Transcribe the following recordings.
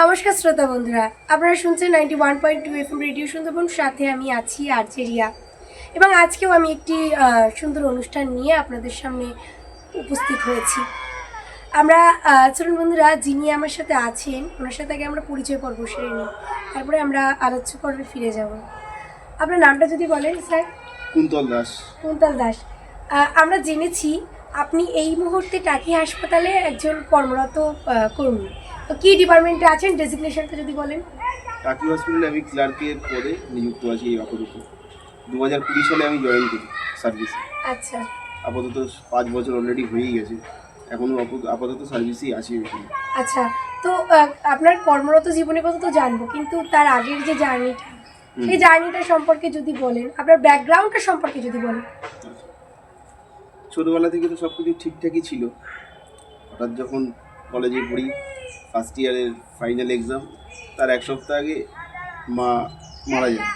নমস্কার শ্রোতা বন্ধুরা আপনারা শুনছেন ninety one point two F radio Sundarban সাথে আমি আছি আর্জেরিয়া এবং আজকেও আমি একটি সুন্দর অনুষ্ঠান নিয়ে আপনাদের সামনে উপস্থিত হয়েছি। আমরা চলুন বন্ধুরা যিনি আমার সাথে আছেন ওনার সাথে আগে আমরা পরিচয় পর্ব সেরে নিই। তারপরে আমরা আলোচ্য পর্বে ফিরে যাব। আপনার নামটা যদি বলেন স্যার? কুন্তল দাস। কুন্তল দাস। আমরা জেনেছি আপনি এই মুহূর্তে টাকি হাসপাতালে একজন কর্মরত কর্মী। তো কি ডিপার্টমেন্টে আছেন? ডেজিগনেশনটা যদি বলেন। টাকি হসপিটালে আমি ক্লার্কের পদে নিযুক্ত আছি এই আপাতত দু হাজার কুড়ি সালে আমি জয়েন করি সার্ভিসে। আচ্ছা। আপাতত পাঁচ বছর অলরেডি হয়েই গেছে। এখনও আপাতত সার্ভিসেই আছি এখানে। আচ্ছা। তো আপনার কর্মরত জীবনে কথা তো জানব কিন্তু তার আগের যে জার্নিটা সেই জার্নিটা সম্পর্কে যদি বলেন আপনার ব্যাকগ্রাউন্ডটা সম্পর্কে যদি বলেন। ছোটোবেলা থেকে তো সব কিছু ঠিকঠাকই ছিল। হঠাৎ যখন কলেজে পড়ি ফার্স্ট ইয়ারের ফাইনাল এক্সাম তার এক সপ্তাহ আগে মা মারা যায়।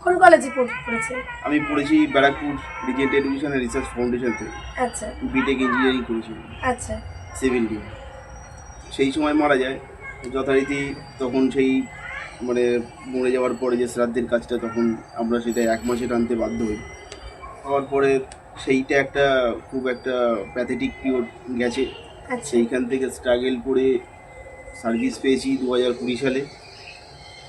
কোন কলেজে পড়- পড়েছেন আমি পড়েছি Barrackpore Regent Education and Research Foundation থেকে আচ্ছা। বিটেক ইঞ্জিনিয়ারিং করেছি। আচ্ছা। সিভিল নিয়ে সেই সময় মারা যায়। যথারীতি তখন সেই মানে মরে যাওয়ার পরে যে শ্রাদ্ধের কাজটা তখন আমরা সেটা এক মাসে টানতে বাধ্য হই। হওয়ার পরে সেইটা একটা খুব একটা প্যাথেটিক পিরিয়ড গেছে। আচ্ছা। সেইখান থেকে স্ট্রাগল করে সার্ভিস পেয়েছি দু হাজার কুড়ি সালে।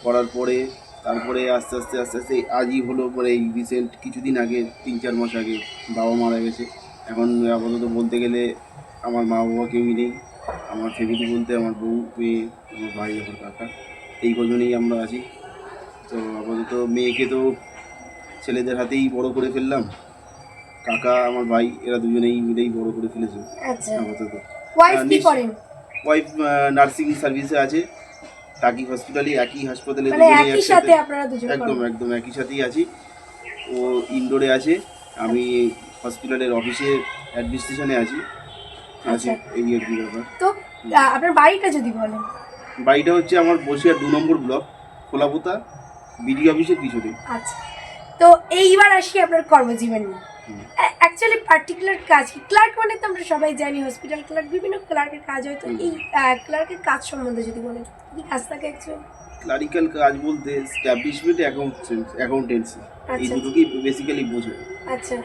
করার পরে তারপরে আস্তে আস্তে আস্তে আস্তে আজই হলো মানে এই রিসেন্ট কিছুদিন আগে তিন চার মাস আগে বাবা মারা গেছে। এখন আপাতত বলতে গেলে আমার মা বাবা কেউই নেই। আমার ফ্যামিলি বলতে আমার বউ মেয়ে আমার ভাই আমার কাকা। এই কজনেই আমরা আছি। তো আপাতত মেয়েকে তো ছেলেদের হাতেই বড় করে ফেললাম। কাকা আমার ভাই এরা দুজনেই মিলেই বড় করে ফেলেছে। আচ্ছা। আপাতত। ওয়াইফ নার্সিং সার্ভিসে আছে। টাকি হসপিটালে একই হাসপাতালে মানে একদম একদম একই সাথেই আছি। ও ইনডোরে আছে। আমি হসপিটালের অফিসে অ্যাডমিনিস্ট্রেশনে আছি। আছে আচ্ছা। এই আর কি ব্যাপার। তো আপনার বাড়িটা যদি বলেন। বাড়িটা হচ্ছে আমার বসিয়া দু নম্বর ব্লক খোলাপোতা বিডি অফিসের পিছনে। আচ্ছা। তো এইবার আসি আপনার কর্মজীবন নিয়ে। অ্যাকচুয়ালি পার্টিকুলার কাজ কি? ক্লার্ক মানে তো আমরা সবাই জানি হসপিটাল ক্লার্ক বিভিন্ন ক্লার্কের কাজ হয়। তো এই ক্লার্কের কাজ সম্বন্ধে যদি বলেন কি কাজ থাকে অ্যাকচুয়ালি ক্লারিক্যাল কাজ বলতে স্ট্যাবলিশমেন্ট অ্যাকাউন্টেন্সি এই আচ্ছা। দুটোকেই বেসিক্যালি বোঝে আচ্ছা।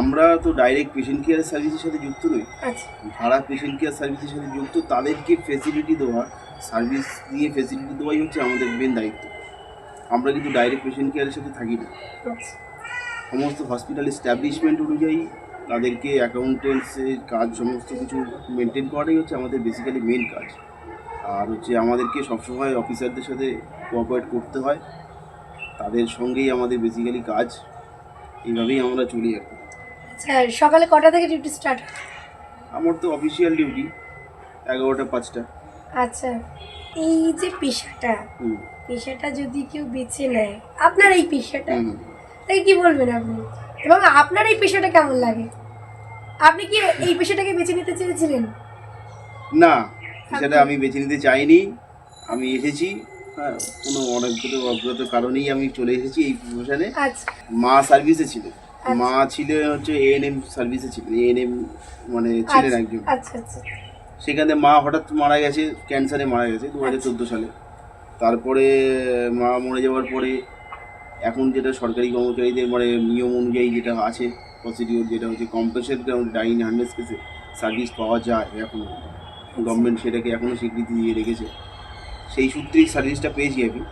আমরা তো ডাইরেক্ট পেশেন্ট কেয়ার সার্ভিসের সাথে যুক্ত নই। আচ্ছা। যারা পেশেন্ট কেয়ার সার্ভিসের সাথে যুক্ত তাদেরকে ফেসিলিটি দেওয়া সার্ভিস দিয়ে ফেসিলিটি দেওয়াই হচ্ছে আমাদের মেন দায়িত্ব। আমরা কিন্তু ডাইরেক্ট পেশেন্ট কেয়ারের সাথে থাকি না। আচ্ছা। সমস্ত হসপিটাল এস্টাবলিশমেন্ট অনুযায়ী তাদেরকে অ্যাকাউন্টেন্টসের কাজ সমস্ত কিছু মেনটেন করাটাই হচ্ছে আমাদের বেসিক্যালি মেন কাজ। আর হচ্ছে আমাদেরকে সবসময় অফিসারদের সাথে কোঅপারেট করতে হয়। তাদের সঙ্গেই আমাদের বেসিক্যালি কাজ। এইভাবেই আমরা চলি আর কি। আচ্ছা সকালে কটা থেকে ডিউটি স্টার্ট আমার তো অফিসিয়াল ডিউটি এগারোটা পাঁচটা। আচ্ছা এই যে পেশাটা পেশাটা যদি কেউ বেছে নেয় আপনার এই পেশাটা? তাই কি বলবেন আপনি? এবং আপনার এই পেশাটা কেমন লাগে? আপনি কি এই পেশাটাকে বেছে নিতে চেয়েছিলেন? না সেটা আমি বেছে নিতে চাইনি। আমি এসেছি হ্যাঁ কোনো অনেকগুলো অজ্ঞাত কারণেই আমি চলে এসেছি এই প্রফেশনে আচ্ছা। মা সার্ভিসে ছিল। মা ছিলেন হচ্ছে এএনএম সার্ভিসে ছিলেন। এএনএম মানে ছিলেন একজন। আচ্ছা আচ্ছা। সেখানে মা হঠাৎ মারা গেছে ক্যান্সারে মারা গেছে দু হাজার চোদ্দ সালে। তারপরে মা মরে যাওয়ার পরে এখন যেটা সরকারি কর্মচারীদের মানে নিয়ম অনুযায়ী যেটা আছে প্রসিডিওর যেটা হচ্ছে কম্পেশন গ্রাউন্ড ডাইন হান্ড্রেড কেসে সার্ভিস পাওয়া যায় এখন। গভর্নমেন্ট সেটাকে এখনও স্বীকৃতি দিয়ে রেখেছে। সেই সূত্রেই সার্ভিসটা পেয়েছি আমি।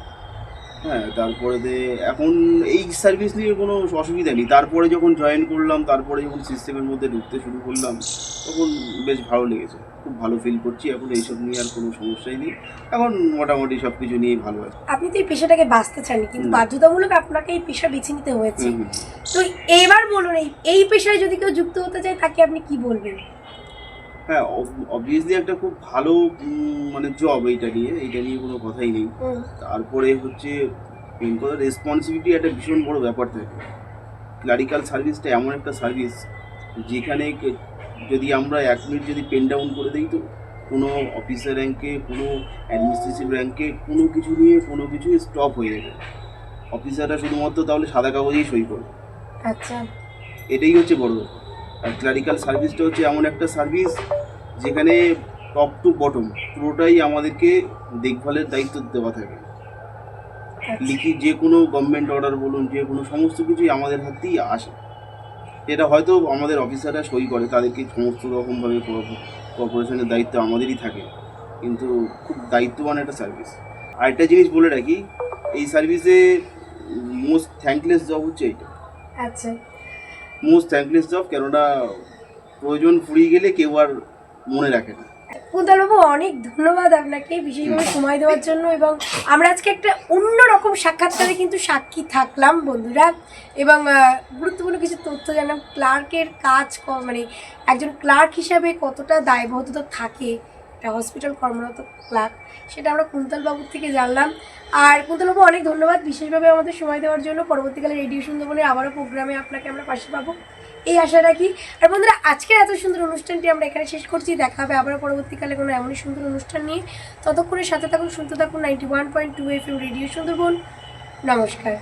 হ্যাঁ তারপরে এখন এই সার্ভিস নিয়ে কোনো অসুবিধা নেই। তারপরে যখন জয়েন করলাম তারপরে যখন সিস্টেমের মধ্যে ঢুকতে শুরু করলাম তখন বেশ ভালো লেগেছে। খুব ভালো ফিল করছি। এখন এইসব নিয়ে আর কোনো সমস্যাই নেই। এখন মোটামুটি সব কিছু নিয়েই ভালো আছে। আপনি তো এই পেশাটাকে বাঁচতে চাননি কিন্তু বাধ্যতামূলক আপনাকে এই পেশা বেছে নিতে হয়েছে। তো এবার বলুন এই পেশায় যদি কেউ যুক্ত হতে চায় তাকে আপনি কি বলবেন? হ্যাঁ অবভিয়াসলি একটা খুব ভালো মানে জব এইটা নিয়ে এইটা নিয়ে কোনো কথাই নেই। তারপরে হচ্ছে মেন কথা রেসপন্সিবিলিটি একটা ভীষণ বড় ব্যাপার থাকে। ক্লারিক্যাল সার্ভিসটা এমন একটা সার্ভিস যেখানে যদি আমরা এক মিনিট যদি পেন ডাউন করে দিই তো কোনো অফিসার র্যাঙ্কে কোনো অ্যাডমিনিস্ট্রেটিভ র্যাঙ্কে কোনো কিছু নিয়ে কোনো কিছু স্টপ হয়ে যাবে অফিসাররা শুধুমাত্র তাহলে সাদা কাগজেই সই করবে আচ্ছা। এটাই হচ্ছে বড় ব্যাপার। আর ক্লারিক্যাল সার্ভিসটা হচ্ছে এমন একটা সার্ভিস যেখানে টপ টু বটম পুরোটাই আমাদেরকে দেখভালের দায়িত্ব দেওয়া থাকে। লিখিত যে কোনো গভর্নমেন্ট অর্ডার বলুন যে কোনো সমস্ত কিছুই আমাদের হাত দিয়েই আসে। এটা হয়তো আমাদের অফিসাররা সই করে তাদেরকে সমস্ত রকমভাবে কর্পোরেশনের দায়িত্ব আমাদেরই থাকে। কিন্তু খুব দায়িত্ববান একটা সার্ভিস আরেকটা জিনিস বলে রাখি এই সার্ভিসে মোস্ট থ্যাঙ্কলেস জব হচ্ছে এইটা। আচ্ছা। মোস্ট থ্যাঙ্কলেস জব কেননা প্রয়োজন ফুরিয়ে গেলে কেউ আর মনে রাখে না। কুন্তলবাবু, অনেক ধন্যবাদ আপনাকে বিশেষভাবে সময় দেওয়ার জন্য এবং আমরা আজকে একটা অন্যরকম সাক্ষাৎকারে কিন্তু সাক্ষী থাকলাম, বন্ধুরা। এবং গুরুত্বপূর্ণ কিছু তথ্য জানলাম। ক্লার্কের কাজ মানে একজন ক্লার্ক হিসাবে কতটা দায়বদ্ধতা থাকে, একটা হসপিটাল কর্মরত ক্লার্ক, সেটা আমরা কুন্তলবাবুর থেকে জানলাম। আর কুন্তলবাবু, অনেক ধন্যবাদ বিশেষভাবে আমাদের সময় দেওয়ার জন্য। পরবর্তীকালে রেডিও সুন্দরবনের আবারও প্রোগ্রামে আপনাকে আমরা পাশে পাবো। এই আশা রাখি। আর বন্ধুরা, আজকের এত সুন্দর অনুষ্ঠানটি আমরা এখানে শেষ করছি। দেখা হবে আবার পরবর্তীকালে কোনো এমনই সুন্দর অনুষ্ঠান নিয়ে। ততক্ষণের সাথে থাকুন শুনতে থাকুন ninety one point two F M radio Sundarban. নমস্কার।